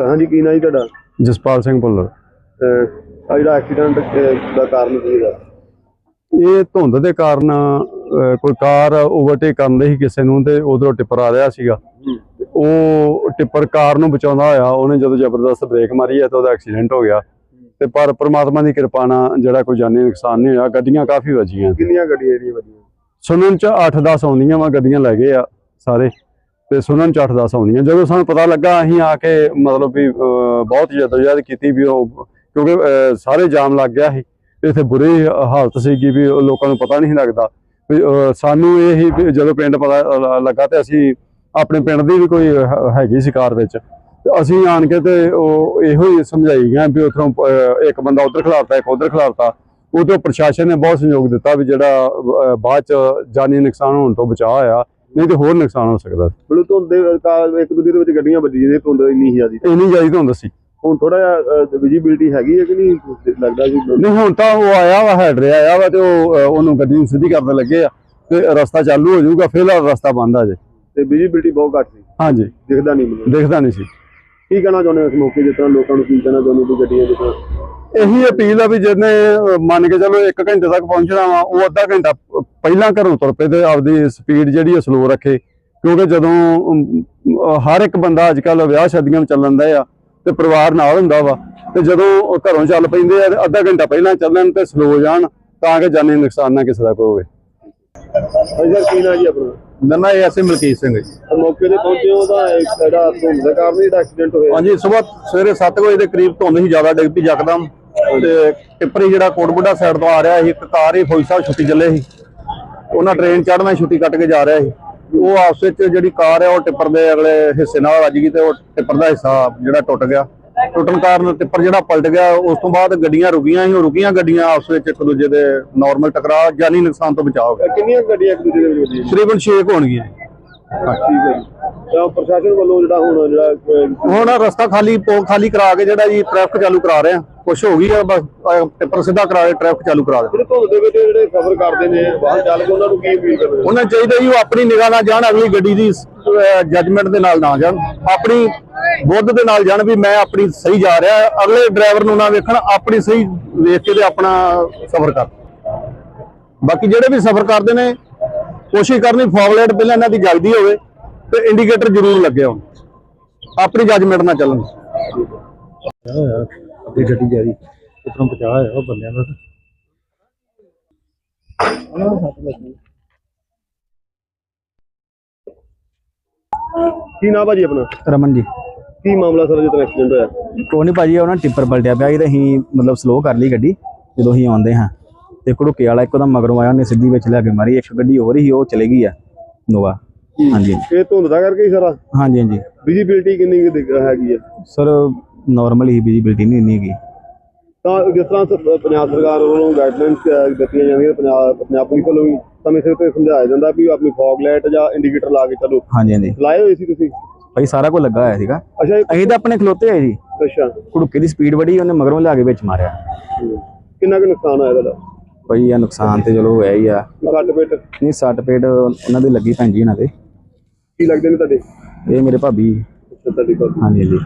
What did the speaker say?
ਹਾਂਜੀ ਕੀ ਨਾਂ ਜੀ ਤੁਹਾਡਾ? ਜਸਪਾਲ ਸਿੰਘ ਭੁੱਲਰ। ਆਹ ਜਿਹੜਾ ਐਕਸੀਡੈਂਟ ਦਾ ਕਾਰਨ ਕੀ ਹੈਗਾ ਇਹ ਧੁੰਦ ਦੇ ਕਾਰਨ ਕੋਈ ਕਾਰ ਓਵਰਟੇਕ ਕਰਨ ਦੀ ਸੀ ਕਿਸੇ ਨੂੰ ਤੇ ਉਧਰੋਂ ਟਿੱਪਰ ਆ ਰਿਹਾ ਸੀਗਾ। ਉਹ ਟਿੱਪਰ ਕਾਰ ਨੂੰ ਬਚਾਉਂਦਾ ਹੋਇਆ ਉਹਨੇ ਜਦੋਂ ਜ਼ਬਰਦਸਤ ਬ੍ਰੇਕ ਮਾਰੀ ਹੈ ਤਾਂ ਉਹਦਾ ਐਕਸੀਡੈਂਟ ਹੋ ਗਿਆ। ਤੇ ਪਰ ਪ੍ਰਮਾਤਮਾ ਦੀ ਕਿਰਪਾ ਨਾਲ ਜਿਹੜਾ ਕੋਈ ਜਾਨੀ ਨੁਕਸਾਨ ਨਹੀਂ ਹੋਇਆ ਗੱਡੀਆਂ ਕਾਫੀ ਵੱਜੀਆਂ ਕਿੰਨੀਆਂ ਗੱਡੀਆਂ ਜਿਹੜੀਆਂ ਵਧੀਆ ਸੁਣਨ ਚ 8-10 ਆਉਂਦੀਆਂ ਵਾ ਗੱਡੀਆਂ ਲੈ ਗਏ ਆ ਸਾਰੇ। ਤੇ ਸੁਣਨ ਚ 8-10 ਆਉਂਦੀਆਂ। ਜਦੋਂ ਸਾਨੂੰ ਪਤਾ ਲੱਗਾ ਅਸੀਂ ਆ ਕੇ ਮਤਲਬ ਵੀ ਅਹ, ਬਹੁਤ ਜਦੋਜਹਿਦ ਕੀਤੀ ਵੀ ਉਹ ਕਿਉਂਕਿ ਸਾਰੇ ਜਾਮ ਲੱਗ ਗਿਆ ਸੀ। ਇੱਥੇ ਬੁਰੀ ਹਾਲਤ ਸੀਗੀ ਵੀ ਲੋਕਾਂ ਨੂੰ ਪਤਾ ਨਹੀਂ ਲੱਗਦਾ। ਵੀ ਸਾਨੂੰ ਇਹ ਹੀ ਜਦੋਂ ਪਿੰਡ ਪਤਾ ਲੱਗਾ ਤੇ ਅਸੀਂ ਆਪਣੇ ਪਿੰਡ ਦੀ ਵੀ ਕੋਈ ਹੈਗੀ ਸੀ ਕਾਰ ਵਿੱਚ। ਅਸੀਂ ਆਣ ਕੇ ਤੇ ਉਹ ਇਹੋ ਹੀ ਸਮਝਾਈ ਗਿਆ ਵੀ ਉਥੋਂ ਇੱਕ ਬੰਦਾ ਉਧਰ ਖਿਲਾਰਤਾ ਇੱਕ ਉਧਰ ਖਿਲਾਰਤਾ। ਉਦੋਂ ਪ੍ਰਸ਼ਾਸਨ ਨੇ ਬਹੁਤ ਸਹਿਯੋਗ ਦਿੱਤਾ ਵੀ ਜਿਹੜਾ ਬਾਅਦ ਚ ਜਾਨੀ ਨੁਕਸਾਨ ਹੋਣ ਤੋਂ ਬਚਾਅ ਹੋਇਆ। ਨਹੀਂ ਤੇ ਹੋਰ ਨੁਕਸਾਨ ਹੋ ਸਕਦਾ ਸੀ। ਬਲੂ ਧੁੰਦ ਦੇ ਇੱਕ ਦੂਜੇ ਦੇ ਵਿੱਚ ਗੱਡੀਆਂ ਵੱਜੀਆਂ ਨੇ ਧੁੰਦ ਇੰਨੀ ਜ਼ਿਆਦੀ। ਇੰਨੀ ਜਾਈ ਧੁੰਦ ਸੀ। ਹੁਣ ਥੋੜਾ ਜਿਹਾ ਵਿਜੀਬਿਲਟੀ ਹੈਗੀ ਹੈ ਕਿ ਨਹੀਂ? ਲੱਗਦਾ ਜੀ ਨਹੀਂ ਹੁਣ ਤਾਂ ਉਹ ਆਇਆ ਵਾ ਹੈਡ ਰਿਹਾ ਆਇਆ ਵਾ ਤੇ ਉਹ ਉਹਨੂੰ ਗੱਡੀ ਨੂੰ ਸਿੱਧੀ ਕਰਨ ਲੱਗੇ ਆ ਤੇ ਰਸਤਾ ਚਾਲੂ ਹੋ ਜਾਊਗਾ ਫਿਲਹਾਲ ਰਸਤਾ ਬੰਦ ਆ ਜੇ। ਤੇ ਵਿਜੀਬਿਲਟੀ ਬਹੁਤ ਘੱਟ ਸੀ। ਹਾਂਜੀ। ਦਿਖਦਾ ਨਹੀਂ ਮੈਨੂੰ। ਦਿਖਦਾ ਨਹੀਂ ਸੀ। ਕੀ ਕਹਿਣਾ ਚਾਹੁੰਦੇ ਹੋ ਇਸ ਮੌਕੇ ਜਿਸ ਤਰ੍ਹਾਂ ਲੋਕਾਂ ਨੂੰ ਕੀ ਕਹਿਣਾ ਚਾਹੁੰਦੇ ਹੋ ਗੱਡੀਆਂ ਤਰ੍ਹਾਂ ਇਹੀ ਅਪੀਲ ਆ ਵੀ ਜਿਹਨੇ ਮੰਨ ਕੇ ਚਲੋ 1 ਘੰਟੇ ਤੱਕ ਪਹੁੰਚਣਾ ਵਾ ਉਹ ਅੱਧਾ ਘੰਟਾ ਪਹਿਲਾਂ ਘਰੋਂ ਤੁਰ ਪਏ ਤੇ ਆਪਦੀ ਸਪੀਡ ਜਿਹੜੀ ਉਹ ਸਲੋ ਰੱਖੇ ਕਿਉਂਕਿ ਜਦੋਂ ਹਰ ਇੱਕ ਬੰਦਾ ਅੱਜ ਕੱਲ ਵਿਆਹ ਸ਼ਾਦੀਆਂ ਵਿੱਚ ਚੱਲਣ ਦਾ ਆ ਤੇ ਪਰਿਵਾਰ ਨਾਲ ਹੁੰਦਾ ਵਾ ਤੇ ਜਦੋਂ ਘਰੋਂ ਚੱਲ ਪੈਂਦੇ ਆ ਅੱਧਾ ਘੰਟਾ ਪਹਿਲਾਂ ਚੱਲਣ ਤੇ ਸਲੋ ਜਾਣ ਤਾਂ ਕਿ ਜਾਨੀ ਨੁਕਸਾਨ ਨਾ ਕਿਸੇ ਦਾ ਕੋਈ ਹੋਵੇ। ਸਰ ਕੀ ਨਾਂ ਜੀ ਆਪਣਾ? ਨਾਮ ਐਸੇ ਮਲਕੀਤ ਸਿੰਘ ਜੀ। ਮੌਕੇ ਤੇ ਪਹੁੰਚੇ ਹੋ ਤਾਂ ਜਿਹੜਾ ਧੁੰਦ ਦੇ ਕਾਰਨ ਜਿਹੜਾ ਐਕਸੀਡੈਂਟ ਹੋਇਆ। ਹਾਂਜੀ ਸਵੇਰ ਸਵੇਰੇ 7 ਵਜੇ ਦੇ ਕਰੀਬ ਧੁੰਦ ਹੀ ਜ਼ਿਆਦਾ ਡਿੱਗ ਪਈ ਯਕਦਮ। ਤੇ ਟਿੱਪਰ ਜਿਹੜਾ ਕੋਟਬੁੱਢਾ ਸਾਈਡ ਤੋਂ ਆ ਰਿਹਾ ਸੀ ਇੱਕ ਕਾਰ ਹੀ ਫੌਜੀ ਸਾਹਿਬ ਛੁੱਟੀ ਚੱਲੇ ਸੀ। ਉਹਨਾਂ ਟ੍ਰੇਨ ਚੜ੍ਹਨਾ ਛੁੱਟੀ ਕੱਟ ਕੇ ਜਾ ਰਿਹਾ ਸੀ। ਉਹ ਆਪਸ ਵਿੱਚ ਜਿਹੜੀ ਕਾਰ ਹੈ ਉਹ ਟਿੱਪਰ ਦੇ ਅਗਲੇ ਹਿੱਸੇ ਨਾਲ ਵੱਜ ਗਈ ਤੇ ਉਹ ਟਿੱਪਰ ਦਾ ਹਿੱਸਾ ਜਿਹੜਾ ਟੁੱਟ ਗਿਆ। ਟੁੱਟਣ ਕਾਰਨ ਟਿੱਪਰ ਜਿਹੜਾ ਪਲਟ ਗਿਆ ਉਸ ਤੋਂ ਬਾਅਦ ਗੱਡੀਆਂ ਰੁਕੀਆਂ ਸੀ ਉਹ ਰੁਕੀਆਂ ਗੱਡੀਆਂ ਆਪਸ ਵਿੱਚ ਇੱਕ ਦੂਜੇ ਦੇ ਨਾਰਮਲ ਟਕਰਾਅ ਜਾਨੀ ਨੁਕਸਾਨ ਤੋਂ ਬਚਾਅ ਹੋ ਗਿਆ। ਕਿੰਨੀਆਂ ਗੱਡੀਆਂ ਇੱਕ ਦੂਜੇ ਦੇ ਵਿੱਚ ਵੱਜੀਆਂ ਤਕਰੀਬਨ 6 ਹੋਣਗੀਆਂ। ਠੀਕ ਹੈ ਜੀ। ਤਾਂ ਪ੍ਰਸ਼ਾਸਨ ਵੱਲੋਂ ਜਿਹੜਾ ਹੁਣ ਜਿਹੜਾ ਹੁਣ ਰਸਤਾ ਖਾਲੀ ਪੋ- ਖਾਲੀ ਕਰਾ ਕੇ ਜਿਹੜਾ ਜੀ ਟ੍ਰੈਫਿਕ ਚਾਲੂ ਕਰਾ ਰਹੇ ਆ ਕੁਛ ਹੋ ਗਈ ਆ ਬਸ ਟਿੱਪਰ ਸਿੱਧਾ ਕਰਾ ਕੇ ਟ੍ਰੈਫਿਕ ਚਾਲੂ ਕਰਾ ਦੇ। ਜਿਹੜੇ ਧੁੰਦ ਦੇ ਵਿੱਚ ਜਿਹੜੇ ਸਫ਼ਰ ਕਰਦੇ ਨੇ ਵਾਹਨ ਚਾਲਕ ਉਹਨਾਂ ਨੂੰ ਕੀ ਅਪੀਲ ਕਰਦੇ ਉਹਨਾਂ ਨੂੰ ਚਾਹੀਦਾ ਜੀ ਉਹ ਆਪਣੀ ਨਿਗਾਹ ਨਾਲ ਜਾਣ ਅਗਲੀ ਗੱਡੀ ਦੀ ਜੱਜਮੈਂਟ ਦੇ ਨਾਲ ਨਾ ਜਾਣ। ਆਪਣੀ ਬੁੱਧ ਦੇ ਨਾਲ ਜਾਣ ਵੀ ਮੈਂ ਆਪਣੀ ਸਹੀ ਜਾ ਰਿਹਾ ਅਗਲੇ ਡਰਾਈਵਰ ਨੂੰ ਨਾ ਵੇਖਣ ਆਪਣੀ ਸਹੀ ਵੇਖ ਕੇ ਤੇ ਆਪਣਾ ਸਫ਼ਰ ਕਰ। ਬਾਕੀ ਜਿਹੜੇ ਵੀ ਸਫ਼ਰ ਕਰਦੇ ਨੇ ਕੋਸ਼ਿਸ਼ ਕਰਨੀ ਫਾਰਵਰਡ ਪਹਿਲਾਂ ਇਹਨਾਂ ਦੀ ਜਲਦੀ ਹੋਵੇ ਤੇ ਇੰਡੀਕੇਟਰ ਜ਼ਰੂਰ ਲੱਗੇ ਹੋਣ। ਆਪਣੀ ਜੱਜਮੈਂਟ ਨਾਲ ਚੱਲਣ। ਅੱਗੇ ਗੱਡੀ ਜਾ ਰਹੀ ਉਤਰੋਂ ਬਚਾ ਹੋਇਆ ਉਹ ਬੰਦਿਆਂ ਦਾ। ਕੀ ਨਾਮ ਭਾਜੀ ਆਪਣਾ? ਰਮਨ ਜੀ। ਕੀ ਮਾਮਲਾ ਸਰ ਜਦੋਂ ਐਕਸੀਡੈਂਟ ਹੋਇਆ? ਕੋਈ ਨਹੀਂ ਭਾਜੀ ਉਹਨਾਂ ਟਿੱਪਰ ਪਲਟਿਆ ਪਿਆ ਸੀ ਤੇ ਅਸੀਂ ਮਤਲਬ ਸਲੋ ਕਰ ਲਈ ਗੱਡੀ ਜਦੋਂ ਅਸੀਂ ਆਉਂਦੇ ਹਾਂ। ਤੇ ਕੁੜਕੇ ਵਾਲਾ ਇੱਕਦਮ ਮਗਰੋਂ ਆਇਆ ਉਹਨੇ ਸਿੱਧੀ ਵਿੱਚ ਲਿਆ ਕੇ ਮਾਰੀ। ਇੱਕ ਗੱਡੀ ਹੋਰ ਹੀ ਉਹ ਚਲੇ ਗਈ ਆ ਨੋਵਾ। ਹਾਂਜੀ। ਇਹ ਧੁੰਦ ਦਾ ਕਰਕੇ ਹੀ ਸਾਰਾ? ਹਾਂਜੀ ਹਾਂਜੀ। ਵਿਜੀਬਿਲਟੀ ਕਿੰਨੀ ਕੁ ਦਿਖ- ਹੈਗੀ ਹੈ ਸਰ ਨਾਰਮਲ ਹੀ ਵਿਜ਼ਿਬਿਲਟੀ ਨਹੀਂ ਇੰਨੀ ਹੈਗੀ। ਤਾਂ ਜਿਸ ਤਰ੍ਹਾਂ ਸ- ਪੰਜਾਬ ਸਰਕਾਰ ਵੱਲੋਂ ਗਾਈਡਲਾਈਨਸ ਦਿੱਤੀਆਂ ਜਾਂਦੀਆਂ ਪੰਜਾਬ ਪੰਜਾਬ ਪੁਲਿਸ ਵੱਲੋਂ ਵੀ ਸਮੇਂ ਸਿਰ ਤੇ ਸਮਝਾਇਆ ਜਾਂਦਾ ਵੀ ਆਪਣੀ ਫੌਗ ਲਾਈਟ ਜਾਂ ਇੰਡੀਕੇਟਰ ਲਾ ਕੇ ਚੱਲੋ। ਹਾਂਜੀ ਹਾਂਜੀ। ਲਾਏ ਹੋਏ ਸੀ ਤੁਸੀਂ? ਭਾਈ ਸਾਰਾ ਕੁਝ ਲੱਗਾ ਹੋਇਆ ਸੀਗਾ। ਅੱਛਾ ਇਹ- ਅਸੀਂ ਤਾਂ ਆਪਣੇ ਖਲੋਤੇ ਹੋਏ ਜੀ। ਅੱਛਾ। ਕੁੜਕੇ ਦੀ ਸਪੀਡ ਬੜੀ ਉਹਨੇ ਮਗਰੋਂ ਲਿਆ ਕੇ ਵਿੱਚ ਮਾਰਿਆ। ਹਮ। ਕਿੰਨਾ ਕੁ ਨੁਕਸਾਨ ਹੋਇਆ ਤੁਹਾਡਾ? ਭਾਈ ਇਹ ਨੁਕਸਾਨ ਤੇ ਚਲੋ ਹੋਇਆ ਹੀ ਆ। ਸੱਟ ਪੇਟ? ਨਹੀਂ ਸੱਟ ਪੇਟ ਉਹਨਾਂ ਦੀ ਲੱਗੀ ਭੈਣ ਜੀ ਉਹਨਾਂ ਦੇ। ਕੀ ਲੱਗਦੇ ਨੇ ਤੁਹਾਡੇ? ਇਹ ਮੇਰੇ ਭਾਬੀ। ਅੱਛਾ ਤੁਹਾਡੀ ਕੋਲ ਹਾਂਜੀ ਹਾਂਜੀ।